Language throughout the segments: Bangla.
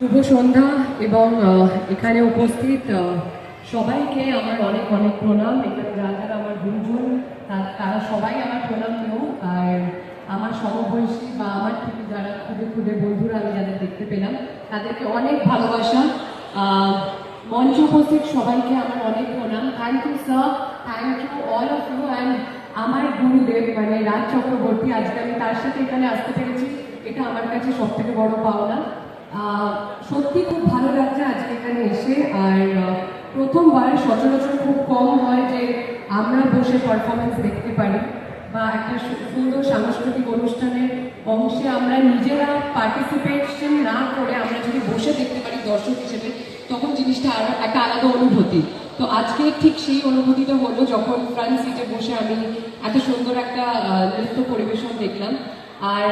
শুভ সন্ধ্যা এবং এখানে উপস্থিত সবাইকে আমার অনেক অনেক প্রণাম। এখানে যারা যারা আমার গুরুজন তারা সবাই আমার প্রণাম দিও আর আমার সমবয়সী বা আমার থেকে যারা খুদে খুদে বন্ধুরা, আমি যাদের দেখতে পেলাম, তাদেরকে অনেক ভালোবাসা। মঞ্চ উপস্থিত সবাইকে আমার অনেক প্রণাম। Thank you sir thank you all of you and আমার গুরুদেব মানে রাজ চক্রবর্তী, আজকে আমি তার সাথে এখানে আসতে পেরেছি। এটা আমার কাছে সব থেকে বড় পাওনা। সত্যি খুব ভালো লাগছে আজকে এখানে এসে। আর প্রথমবার সচরাচর খুব কম হয় যে আমরা বসে পারফরমেন্স দেখতে পারি বা একটা সুন্দর সাংস্কৃতিক অনুষ্ঠানের অংশে আমরা নিজেরা পার্টিসিপেশন না করে আমরা যদি বসে দেখতে পারি দর্শক হিসেবে, তখন জিনিসটা আরও একটা আলাদা অনুভূতি। তো আজকে ঠিক সেই অনুভূতিটা হলো যখন ফ্রন্ট সিটে বসে আমি এত সুন্দর একটা নৃত্য পরিবেশন দেখলাম। আর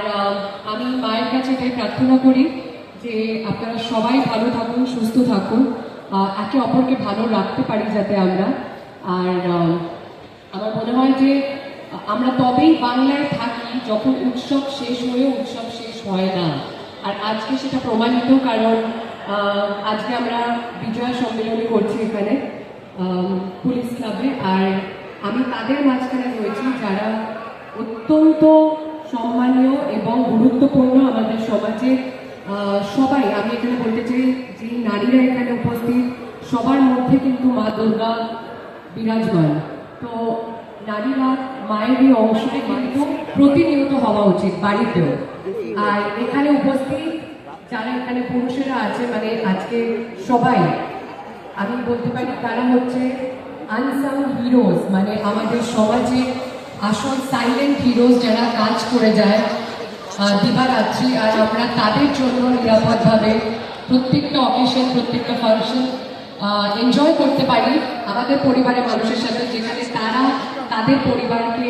আমি মায়ের কাছে এটাই প্রার্থনা করি যে আপনারা সবাই ভালো থাকুন, সুস্থ থাকুন। একে অপরকে ভালো রাখতে পারি যাতে আমরা। আর আমার মনে হয় যে, আমরা তবেই বাংলায় থাকি যখন উৎসব শেষ হয়ে উৎসব শেষ হয় না। আর আজকে সেটা প্রমাণিত কারণ আজকে আমরা বিজয় সম্মেলনী করছি এখানে পুলিশ ক্লাবে। আর আমি তাদের মাঝখানে রয়েছি যারা অত্যন্ত সম্মানীয় এবং গুরুত্বপূর্ণ আমাদের সমাজে সবাই, আমি এখানে বলতে চাই, যে নারীরা এখানে উপস্থিত, সবার মধ্যে কিন্তু মা দুর্গা বিরাজমান। তো নারীরা মায়ের এই কিন্তু প্রতিনিয়ত হওয়া উচিত বাড়িতেও। আর এখানে উপস্থিত যারা এখানে পুরুষেরা আছে মানে আজকে সবাই, আমি বলতে পারি তারা হচ্ছে আনসাং হিরোজ মানে আমাদের সমাজে আসল সাইলেন্ট হিরোজ যারা কাজ করে যায় দিবারাত্রি আর আমরা তাদের জন্য নিরাপদভাবে প্রত্যেকটা অকেশন প্রত্যেকটা ফাংশন এনজয় করতে পারি আমাদের পরিবারের মানুষের সাথে, যেখানে তারা তাদের পরিবারকে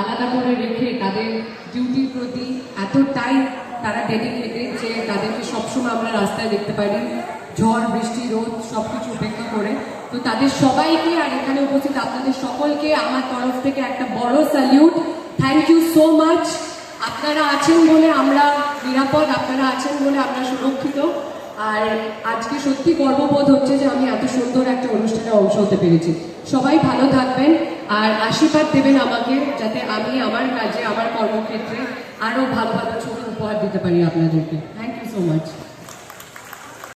আলাদা করে রেখে তাদের ডিউটির প্রতি এতটাই তারা ডেডিকেটেড যে তাদেরকে সবসময় আমরা রাস্তায় দেখতে পারি। ঝড়, বৃষ্টি, রোদ সব কিছু উপেক্ষা করে। তো তাদের সবাইকে আর এখানে উপস্থিত আপনাদের সকলকে আমার তরফ থেকে একটা বড় salute thank you so much আপনারা আছেন বলে আমরা নিরাপদ, আপনারা আছেন বলে আমরা সুরক্ষিত। আর আজকে সত্যি গর্ববোধ হচ্ছে যে আমি এত সুন্দর একটা অনুষ্ঠানে অংশ হতে পেরেছি। সবাই ভালো থাকবেন আর আশীর্বাদ দেবেন আমাকে যাতে আমি আমার কাজে, আমার কর্মক্ষেত্রে আরও ভালো ভালো ছবি উপহার দিতে পারি আপনাদেরকে। Thank you so much